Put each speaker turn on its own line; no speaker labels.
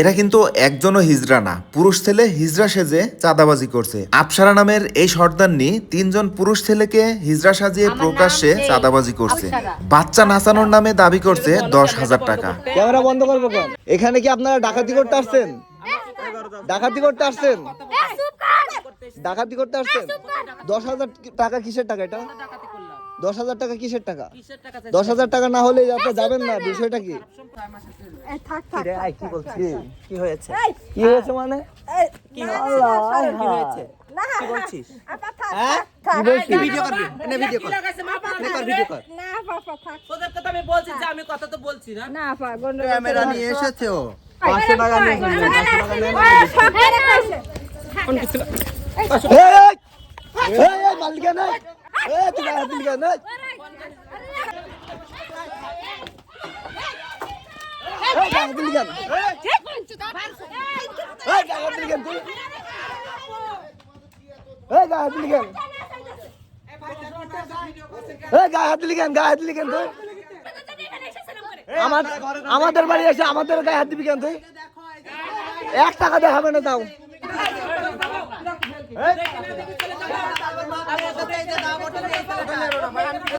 এরা কিন্তু একজনও হিজড়া না। পুরুষ ছেলে হিজড়া সেজে চাঁদাবাজি করছে। আপসারা নামের এই সর্দারনি তিনজন পুরুষ ছেলেকে হিজড়া সাজিয়ে প্রকাশ্যে চাঁদাবাজি করছে। বাচ্চা নাচানোর নামে দাবি করছে দশ হাজার টাকা।
ক্যামেরা বন্ধ করব এখানে কি আপনারা ডাকাতি করতে আসছেন? ডাকাতি করতে আসছেন? ডাকাতি করতে আসছেন? দশ হাজার টাকা কিসের টাকা এটা? দশ হাজার টাকা কিসের টাকা দশ হাজার টাকা না হলে আপনি যাবেন না বিষয়টা কি রে, কি বলছিস
কি হয়েছে
কি হয়েছে মানে
কি
হায়।
হয়েছে কি বলছিস
হ্যাঁ কি বলছিস
ভিডিও করবি এনে ভিডিও কর এনে কর ভিডিও কর
না পাপা থাক
তোদের কথা আমি বলছি যে আমি কথা তো বলছি না
না পা গন্ড
ক্যামেরা নিয়ে এসেছে ও
পাঁচশো টাকা নিয়ে
আমাদের বাড়ি এসে আমাদের গায়ে হাত দিবি কেন তুই? এক টাকা দেখাবে না তাও।